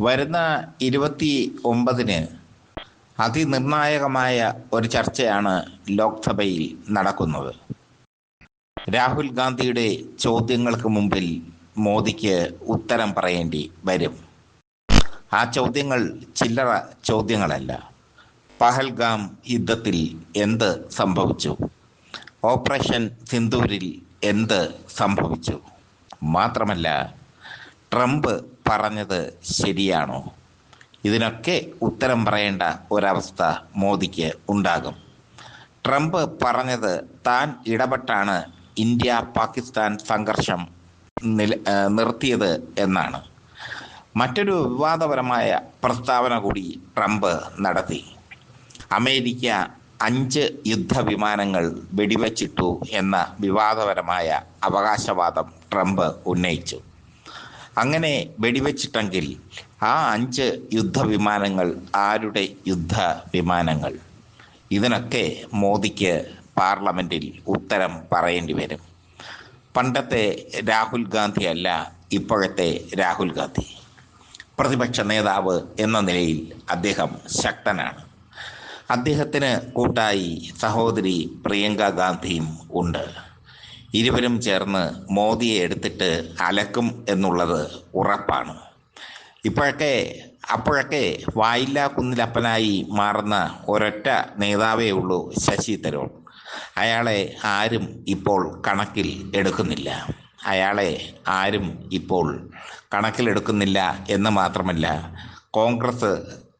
വരുന്ന ഇരുപത്തി ഒമ്പതിന് അതിനിർണായകമായ ഒരു ചർച്ചയാണ് ലോക്സഭയിൽ നടക്കുന്നത്. രാഹുൽ ഗാന്ധിയുടെ ചോദ്യങ്ങൾക്ക് മുമ്പിൽ മോദിക്ക് ഉത്തരം പറയേണ്ടി വരും. ആ ചോദ്യങ്ങൾ ചില്ലറ ചോദ്യങ്ങളല്ല. പഹൽഗാം യുദ്ധത്തിൽ എന്ത് സംഭവിച്ചു? ഓപ്പറേഷൻ സിന്ദൂരിൽ എന്ത് സംഭവിച്ചു? മാത്രമല്ല ട്രംപ് പറഞ്ഞത് ശരിയാണോ? ഇതിനൊക്കെ ഉത്തരം പറയേണ്ട ഒരവസ്ഥ മോദിക്ക് ഉണ്ടാകും. ട്രംപ് പറഞ്ഞത് താൻ ഇടപെട്ടാണ് ഇന്ത്യ പാകിസ്ഥാൻ സംഘർഷം നിർത്തിയത് എന്നാണ്. മറ്റൊരു വിവാദപരമായ പ്രസ്താവന കൂടി ട്രംപ് നടത്തി. അമേരിക്ക അഞ്ച് യുദ്ധവിമാനങ്ങൾ വെടിവെച്ചിട്ടു എന്ന വിവാദപരമായ അവകാശവാദം ട്രംപ് ഉന്നയിച്ചു. അങ്ങനെ വെടിവെച്ചിട്ടെങ്കിൽ ആ അഞ്ച് യുദ്ധവിമാനങ്ങൾ ആരുടെ യുദ്ധ വിമാനങ്ങൾ ഇതിനൊക്കെ മോദിക്ക് പാർലമെന്റിൽ ഉത്തരം പറയേണ്ടി വരും. പണ്ടത്തെ രാഹുൽ ഗാന്ധി അല്ല ഇപ്പോഴത്തെ രാഹുൽ ഗാന്ധി. പ്രതിപക്ഷ നേതാവ് എന്ന നിലയിൽ അദ്ദേഹം ശക്തനാണ്. അദ്ദേഹത്തിന് കൂട്ടായി സഹോദരി പ്രിയങ്ക ഗാന്ധിയും ഉണ്ട്. ഇരുവരും ചേർന്ന് മോദിയെ എടുത്തിട്ട് അലക്കും എന്നുള്ളത് ഉറപ്പാണ്. ഇപ്പോഴൊക്കെ അപ്പോഴൊക്കെ വായില്ല കുന്നിലപ്പനായി മാറുന്ന ഒരൊറ്റ നേതാവേ ഉള്ളൂ ശശി തരൂർ. അയാളെ ആരും ഇപ്പോൾ കണക്കിൽ എടുക്കുന്നില്ല. അയാളെ ആരും ഇപ്പോൾ കണക്കിലെടുക്കുന്നില്ല എന്ന് മാത്രമല്ല കോൺഗ്രസ്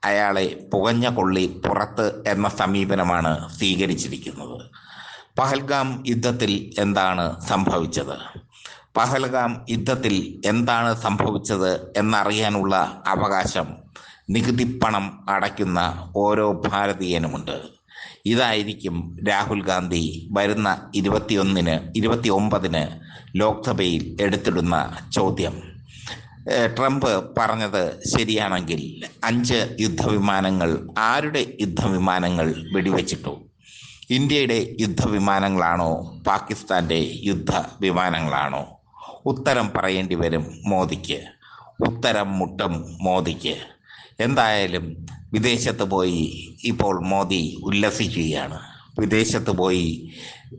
അയാളെ പുകഞ്ഞ കൊള്ളി പുറത്ത് എന്ന സമീപനമാണ് സ്വീകരിച്ചിരിക്കുന്നത്. പഹൽഗാം യുദ്ധത്തിൽ എന്താണ് സംഭവിച്ചത്? പഹൽഗാം യുദ്ധത്തിൽ എന്താണ് സംഭവിച്ചത് എന്നറിയാനുള്ള അവകാശം നികുതിപ്പണം അടയ്ക്കുന്ന ഓരോ ഭാരതീയനുമുണ്ട്. ഇതായിരിക്കും രാഹുൽ ഗാന്ധി വരുന്ന ഇരുപത്തിയൊന്നിന് ഇരുപത്തി ഒമ്പതിന് ലോക്സഭയിൽ എടുത്തിടുന്ന ചോദ്യം. ട്രംപ് പറഞ്ഞത് ശരിയാണെങ്കിൽ അഞ്ച് യുദ്ധവിമാനങ്ങൾ ആരുടെ യുദ്ധവിമാനങ്ങൾ വെടിവെച്ചിട്ടു? ഇന്ത്യയുടെ യുദ്ധവിമാനങ്ങളാണോ? പാകിസ്ഥാന്റെ യുദ്ധ വിമാനങ്ങളാണോ ഉത്തരം പറയേണ്ടി വരും മോദിക്ക്. ഉത്തരം മുട്ടും മോദിക്ക്. എന്തായാലും വിദേശത്ത് പോയി ഇപ്പോൾ മോദി ഉല്ലസിക്കുകയാണ്. വിദേശത്ത് പോയി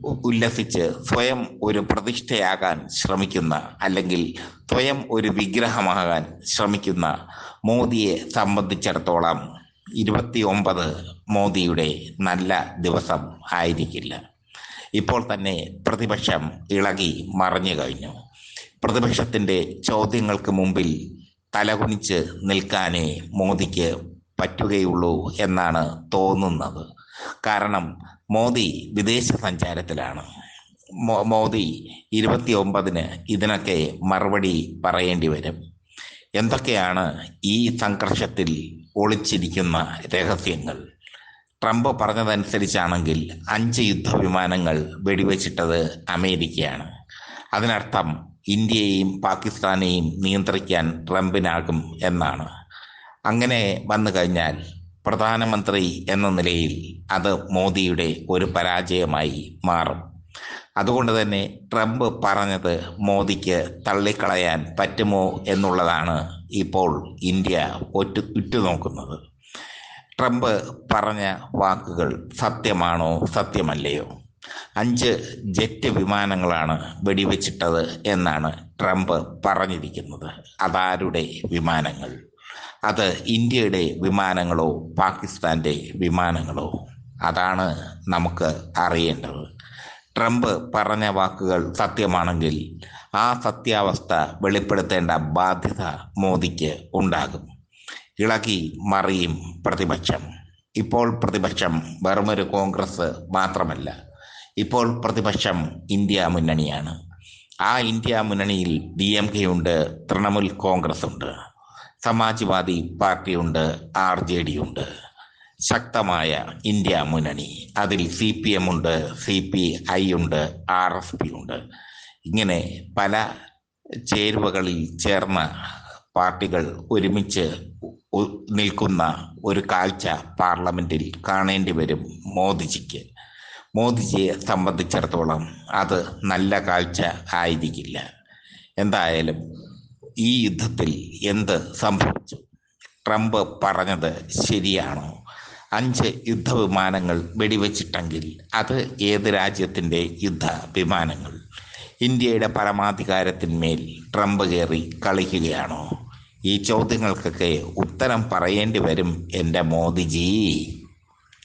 ഉല്ലസിച്ച് സ്വയം ഒരു പ്രതിഷ്ഠയാകാൻ ശ്രമിക്കുന്ന അല്ലെങ്കിൽ സ്വയം ഒരു വിഗ്രഹമാകാൻ ശ്രമിക്കുന്ന മോദിയെ സംബന്ധിച്ചിടത്തോളം ഇരുപത്തി ഒമ്പത് മോദിയുടെ നല്ല ദിവസം ആയിരിക്കില്ല. ഇപ്പോൾ തന്നെ പ്രതിപക്ഷം ഇളകി മറഞ്ഞു കഴിഞ്ഞു. പ്രതിപക്ഷത്തിന്റെ ചോദ്യങ്ങൾക്ക് മുമ്പിൽ തലകുനിച്ച് നിൽക്കാനേ മോദിക്ക് പറ്റുകയുള്ളൂ എന്നാണ് തോന്നുന്നത്. കാരണം മോദി വിദേശ സഞ്ചാരത്തിലാണ്. മോദി ഇരുപത്തി ഒമ്പതിന് ഇതിനൊക്കെ മറുപടി പറയേണ്ടി വരും. എന്തൊക്കെയാണ് ഈ സംഘർഷത്തിൽ ഒളിച്ചിരിക്കുന്ന രഹസ്യങ്ങൾ? ട്രംപ് പറഞ്ഞതനുസരിച്ചാണെങ്കിൽ അഞ്ച് യുദ്ധവിമാനങ്ങൾ വെടിവെച്ചിട്ടത് അമേരിക്കയാണ്. അതിനർത്ഥം ഇന്ത്യയെയും പാകിസ്ഥാനെയും നിയന്ത്രിക്കാൻ ട്രംപിനാകും എന്നാണ്. അങ്ങനെ വന്നു കഴിഞ്ഞാൽ പ്രധാനമന്ത്രി എന്ന നിലയിൽ അത് മോദിയുടെ ഒരു പരാജയമായി മാറും. അതുകൊണ്ട് തന്നെ ട്രംപ് പറഞ്ഞത് മോദിക്ക് തള്ളിക്കളയാൻ പറ്റുമോ എന്നുള്ളതാണ് ഇപ്പോൾ ഇന്ത്യ ഒറ്റ ഉറ്റുനോക്കുന്നത്. ട്രംപ് പറഞ്ഞ വാക്കുകൾ സത്യമാണോ സത്യമല്ലയോ? അഞ്ച് ജെറ്റ് വിമാനങ്ങളാണ് വെടിവെച്ചിട്ടത് എന്നാണ് ട്രംപ് പറഞ്ഞിരിക്കുന്നത്. അതാരുടെ വിമാനങ്ങൾ? അത് ഇന്ത്യയുടെ വിമാനങ്ങളോ പാകിസ്ഥാന്റെ വിമാനങ്ങളോ? അതാണ് നമുക്ക് അറിയേണ്ടത്. ട്രംപ് പറഞ്ഞ വാക്കുകൾ സത്യമാണെങ്കിൽ ആ സത്യാവസ്ഥ വെളിപ്പെടുത്തേണ്ട ബാധ്യത മോദിക്ക് ഉണ്ടാകും. ഇളകി മറിയും പ്രതിപക്ഷം. ഇപ്പോൾ പ്രതിപക്ഷം വെറുമൊരു കോൺഗ്രസ് മാത്രമല്ല ഇപ്പോൾ പ്രതിപക്ഷം ഇന്ത്യ മുന്നണിയാണ്. ആ ഇന്ത്യ മുന്നണിയിൽ ഡി എം കെ ഉണ്ട് തൃണമൂൽ കോൺഗ്രസ് ഉണ്ട് സമാജ്വാദി പാർട്ടിയുണ്ട് ആർ ജെ ഡി ഉണ്ട്. ശക്തമായ ഇന്ത്യ മുന്നണി. അതിൽ സി പി എം ഉണ്ട് സി പി ഐ ഉണ്ട് ആർ എസ് പി ഉണ്ട്. ഇങ്ങനെ പല ചേരുവകളിൽ ചേർന്ന പാർട്ടികൾ ഒരുമിച്ച് നിൽക്കുന്ന ഒരു കാഴ്ച പാർലമെന്റിൽ കാണേണ്ടി വരും മോദിജിക്ക്. മോദിജിയെ സംബന്ധിച്ചിടത്തോളം അത് നല്ല കാഴ്ച ആയിരിക്കില്ല. എന്തായാലും ഈ യുദ്ധത്തിൽ എന്ത് സംഭവിച്ചു? ട്രംപ് പറഞ്ഞത് ശരിയാണോ? അഞ്ച് യുദ്ധവിമാനങ്ങൾ വെടിവെച്ചിട്ടെങ്കിൽ അത് ഏത് രാജ്യത്തിന്റെ യുദ്ധ വിമാനങ്ങൾ ഇന്ത്യയുടെ പരമാധികാരത്തിന്മേൽ ട്രംപ് കയറി കളിക്കുകയാണോ? ഈ ചോദ്യങ്ങൾക്കൊക്കെ ഉത്തരം പറയേണ്ടി വരും എന്റെ മോദിജി.